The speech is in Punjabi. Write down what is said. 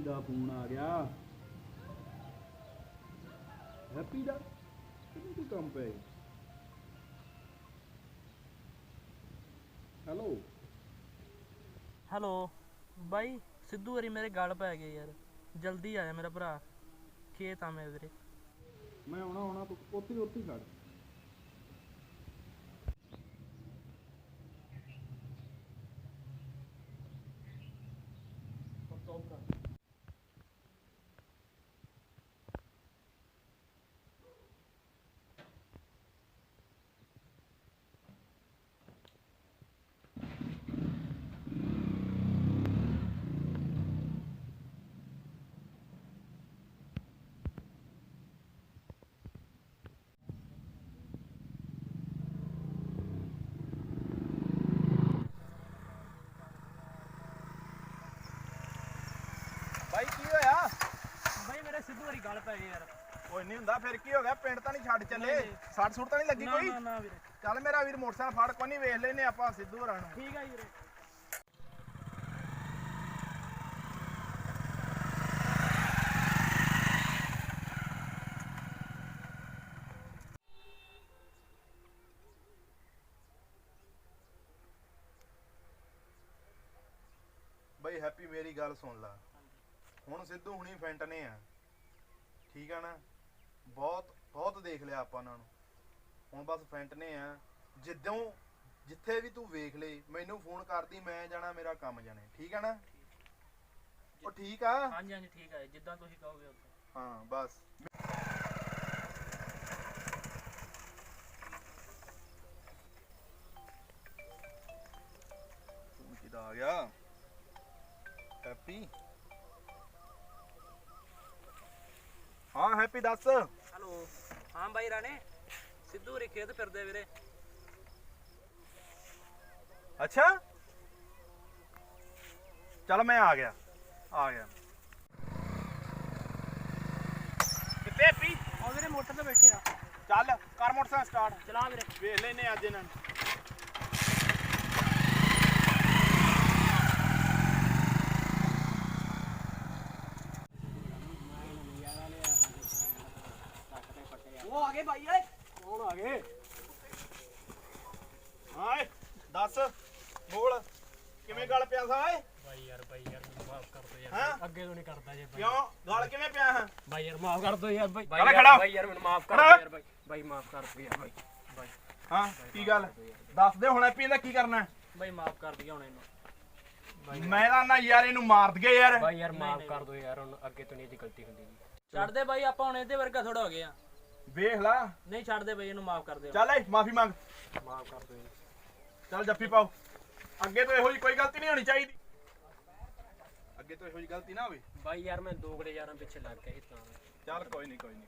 ਦਾ ਫੋਨ ਆ ਗਿਆ। ਹੈਪੀ ਦਾ? ਕਿਹਨੂੰ ਕੋਈ ਕੰਮ ਪੈ ਗਿਆ ਹੈਲੋ? ਹੈਲੋ ਬਾਈ ਸਿੱਧੂ ਵਾਰੀ ਮੇਰੇ ਗਲ ਪੈ ਗਏ ਯਾਰ। ਜਲਦੀ ਆ ਜਾ ਮੇਰਾ ਭਰਾ। ਖੇਤ ਆ ਮੈਂ ਵੀਰੇ। ਮੈਂ ਆਉਣਾ ਆਉਣਾ ਤੂੰ ਉੱਥੇ ਉੱਥੇ ਖੜ ਕੀ ਹੋਇਆ ਬਾਈ ਮੇਰੇ ਸਿੱਧੂ ਵਾਰੀ ਗਲ ਪੈ ਗਏ ਯਾਰ। ਕੋਈ ਨਹੀਂ ਹੁੰਦਾ ਫਿਰ ਕੀ ਹੋ ਗਿਆ? ਪਿੰਡ ਤਾਂ ਨਹੀਂ ਛੱਡ ਚੱਲੇ। ਨਹੀਂ, ਨਹੀਂ। ਸੱਟ ਸੁੱਟ ਤਾਂ ਨਹੀਂ ਲੱਗੀ ਨਾ ਕੋਈ? ਨਾ ਨਾ ਵੀਰੇ। ਚੱਲ ਮੇਰਾ ਵੀਰ ਮੋਟਰਸਾਈਕਲ ਫੜ ਕੋਈ ਨਹੀਂ ਵੇਖ ਲੈਨੇ ਆਪਾਂ ਸਿੱਧੂ ਹੋਰਾਂ ਨੂੰ। ਠੀਕ ਆ ਜੀ ਵੀਰੇ। ਬਈ ਹੈਪੀ ਮੇਰੀ ਗੱਲ ਸੁਣ ਲਾ। ਹੁਣ ਸਿੱਧੂ ਹੁਣੀ ਫੈਂਟਨੇ ਆ। ਠੀਕ ਆ ਨਾ? ਬਹੁਤ ਬਹੁਤ ਦੇਖ ਲਿਆ ਆਪਾਂ ਉਹਨਾਂ ਨੂੰ। ਹੁਣ ਬਸ ਫੈਂਟਨੇ ਆ। ਜਿੱਦੋਂ ਜਿੱਥੇ ਵੀ ਤੂੰ ਵੇਖ ਲੈ ਮੈਨੂੰ ਫੋਨ ਕਰਦੀ ਮੈਂ ਜਾਣਾ ਮੇਰਾ ਕੰਮ ਜਾਣੇ। ਠੀਕ ਆ ਨਾ? ਉਹ ਠੀਕ ਆ? ਹਾਂਜੀ ਹਾਂਜੀ ਠੀਕ ਆ ਜਿੱਦਾਂ ਤੁਸੀਂ ਕਹੋਗੇ ਉਦਾਂ। ਹਾਂ ਬਸ। ਫੋਨ ਕਿਦਾ ਆ ਗਿਆ? ਹੈਪੀ? ਹੈਪੀ ਦੱਸ। ਹੈਲੋ। ਹਾਂ ਬਾਈ ਰਾਣੇ ਸਿੱਧੂ ਵਾਰੀ ਖੇਤ ਫਿਰਦੇ ਵੀਰੇ। ਅੱਛਾ? ਚੱਲ ਮੈਂ ਆ ਗਿਆ ਆ ਗਿਆ। ਕਿੱਥੇ ਹੈਪੀ ਉਹ ਵੀਰੇ ਮੋਟਰ ਤੇ ਬੈਠੇ ਆ। ਚੱਲ ਕਰ ਮੋਟਰਸਾਈਕਲ ਸਟਾਰਟ ਚਲਾ ਵੀਰੇ। ਵੇਖ ਲੈਨੇ ਅੱਜ ਇਹਨਾਂ ਨੂੰ ਉਹ ਆ ਗਏ ਬਾਈ ਓਏ ਕੌਣ ਆ ਗਏ? ਹਾਂ ਏ, ਦੱਸ ਬੋਲ। ਕਿਵੇਂ ਗੱਲ ਪਿਆ ਸਾ ਏ? ਬਾਈ ਯਾਰ ਬਾਈ ਯਾਰ ਮਾਫ ਕਰ ਦੋ ਹਾਂ? ਅੱਗੇ ਤੋਂ ਨਹੀਂ ਕਰਦਾ ਜੇ ਕਿਉਂ? ਗੱਲ ਕਿਵੇਂ ਪਿਆ ਹਾਂ ਬਾਈ ਯਾਰ ਮਾਫ ਕਰ ਦੋ ਯਾਰ ਬਾਈ। ਚੱਲ ਖੜਾ। ਹੋ। ਬਾਈ ਯਾਰ ਮੈਨੂੰ ਮਾਫ ਕਰ ਖੜਾ। ਹੋ। ਦੋ ਯਾਰ ਬਾਈ। ਬਾਈ ਮਾਫ ਕਰ ਦੋ ਯਾਰ ਬਾਈ। ਬਾਈ। ਹਾਂ ਕੀ ਗੱਲ? ਦੱਸ ਦੇ ਹੁਣ ਦਾ ਕੀ ਕਰਨਾ ਹੈ? ਬਾਈ ਮਾਫ ਕਰ ਦਿਆ ਹੁਣ ਇਹਨੂੰ। ਮੈਂ ਤਾਂ ਨਾ ਯਾਰ ਇਹਨੂੰ ਮਾਰ ਦਗੇ ਯਾਰ। ਮਾਫ ਕਰ ਦੋ ਯਾਰ ਹੁਣ ਅੱਗੇ ਤੋਂ ਨਹੀਂ ਇਹਦੀ ਗਲਤੀ ਹੁੰਦੀ ਜੀ। ਛੱਡ ਦੇ ਬਾਈ ਆਪਾਂ ਹੁਣ ਇਹਦੇ ਵਰਗਾ ਥੋੜਾ ਹੋ ਗਏ ਆ ਵੇਖ ਲਾ। ਨਹੀਂ ਛੱਡ ਦੇ ਬਾਈ ਇਹਨੂੰ ਮਾਫ ਕਰ ਦਿਓ। ਚੱਲ ਏ ਮਾਫੀ ਮੰਗ। ਮਾਫ ਕਰ ਦੋ ਜੀ ਚੱਲ ਜੱਫੀ ਪਾਓ। ਅੱਗੇ ਤੋਂ ਇਹੋ ਜਿਹੀ ਕੋਈ ਗਲਤੀ ਨਹੀਂ ਹੋਣੀ ਚਾਹੀਦੀ। ਅੱਗੇ ਤੋਂ ਇਹੋ ਜਿਹੀ ਗਲਤੀ ਨਾ ਹੋਵੇ। ਭਾਈ ਯਾਰ ਮੈਂ ਦੋ ਗਲੇ ਯਾਰਾਂ ਪਿੱਛੇ ਲੱਗ ਗਿਆ ਤਾਂ। ਚੱਲ ਕੋਈ ਨਹੀਂ ਕੋਈ ਨਹੀਂ